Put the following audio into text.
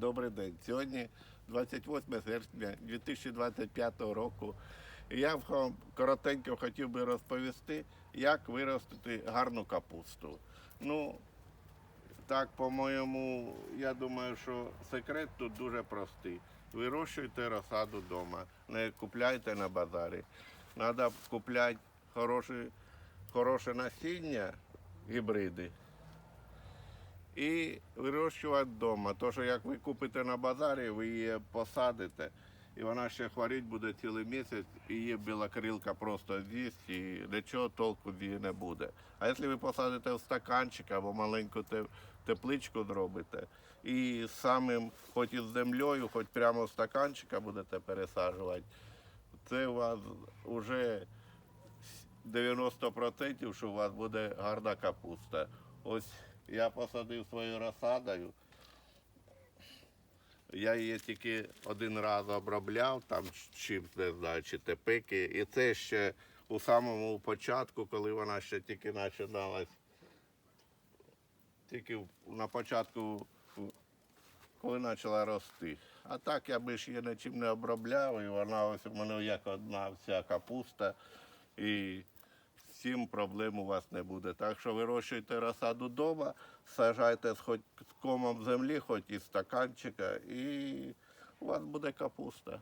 Добрий день. Сьогодні 28 серпня 2025 року. Я вам коротенько хотів би розповісти, як виростити гарну капусту. Ну, так, по-моєму, я думаю, що секрет тут дуже простий. Вирощуйте розсаду вдома, не купляйте на базарі. Треба купляти хороше, хороше насіння, гібриди. І вирощувати вдома. То, що як ви купите на базарі, ви її посадите, і вона ще хворіть буде цілий місяць, і її білокрилка просто з'їсть, і нічого толку з її не буде. А якщо ви посадите в стаканчик або маленьку тепличку зробите, і самим, хоч із землею, хоч прямо в стаканчика будете пересаджувати, це у вас вже 90% що у вас буде гарна капуста. Ось я посадив свою розсадою. Я її тільки один раз обробляв, там чим не знаю, чи тепики. І це ще у самому початку, коли вона ще тільки починалась. Тільки на початку, коли почала рости. А так я би ж її нічим не обробляв, і вона ось у мене як одна вся капуста. І цим проблем у вас не буде. Так що вирощуйте розсаду вдома, сажайте з хоч з комом землі, хоч із стаканчика, і у вас буде капуста.